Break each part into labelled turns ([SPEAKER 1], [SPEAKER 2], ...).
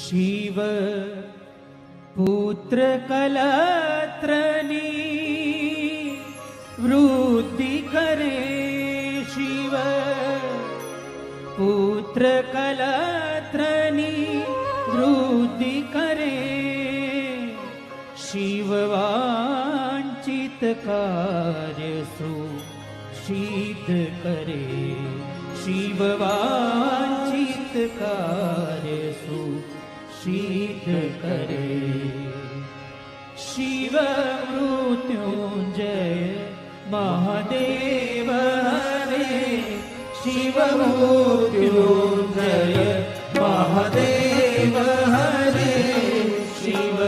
[SPEAKER 1] शिव पुत्रकलत्रनी वृद्धि करे शिव पुत्रकलत्रनी वृद्धि करे शिववाञ्छित कार्यसु सिद्ध करे शिववाञ्छित સિદ્ધ કરે શિવ મૃત્યુંજય મહાદેવ હરે શિવ મૃત્યુંજય મહાદેવ હરે શિવ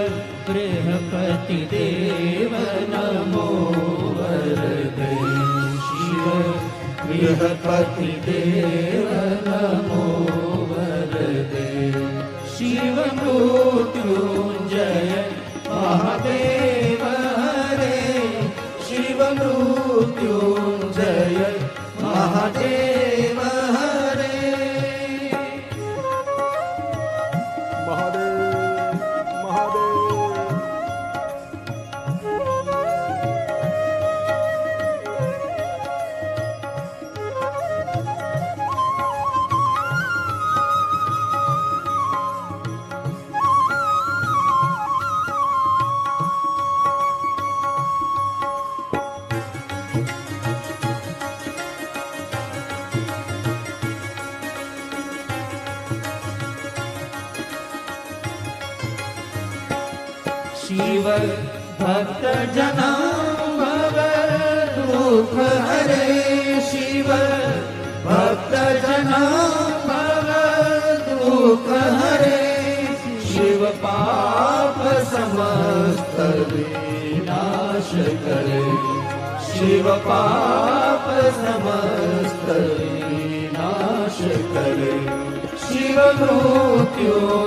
[SPEAKER 1] બૃહપતિ દેવ નમો વરદે શિવ બૃહપતિ દેવ નમો to शिव भक्त जना भव दुःख हरे शिव भक्त जना भव दुःख हरे शिव पाप समस्त विनाश करे। शिव पाप समस्त विनाश करे। शिव मृत्युंजय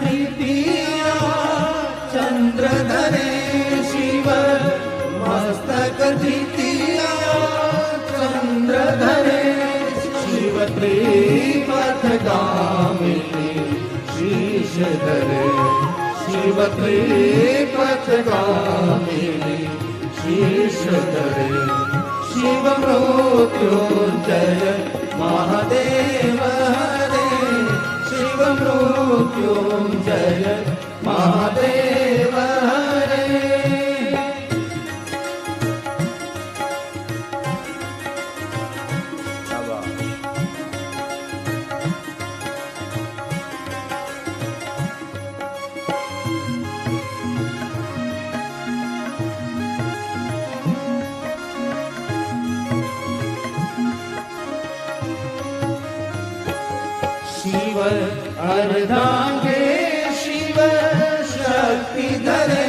[SPEAKER 1] द्वितीया चन्द्रधरे शिव मस्तक द्वितीया चन्द्रधरे शिव त्रिपथगामिनी शीर्षधरे शिव त्रिपथगामिनी शीर्षधरे शिव मृत्युञ्जय महादेव महादेव शिव, अर्धांगे शिव, शक्ति धरे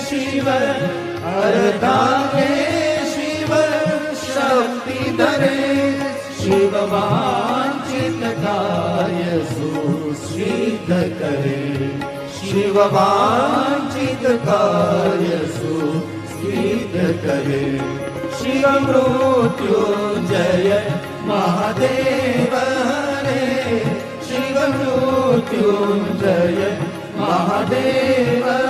[SPEAKER 1] शिव, अर्धांगे शिव, शक्ति शक्तिधरे शिव वांछितकाय करे। शिव वांछितकाय सुश्रीधरे शिव मृत्युञ्जय महादेव मृत्युञ्जय महादेव हरे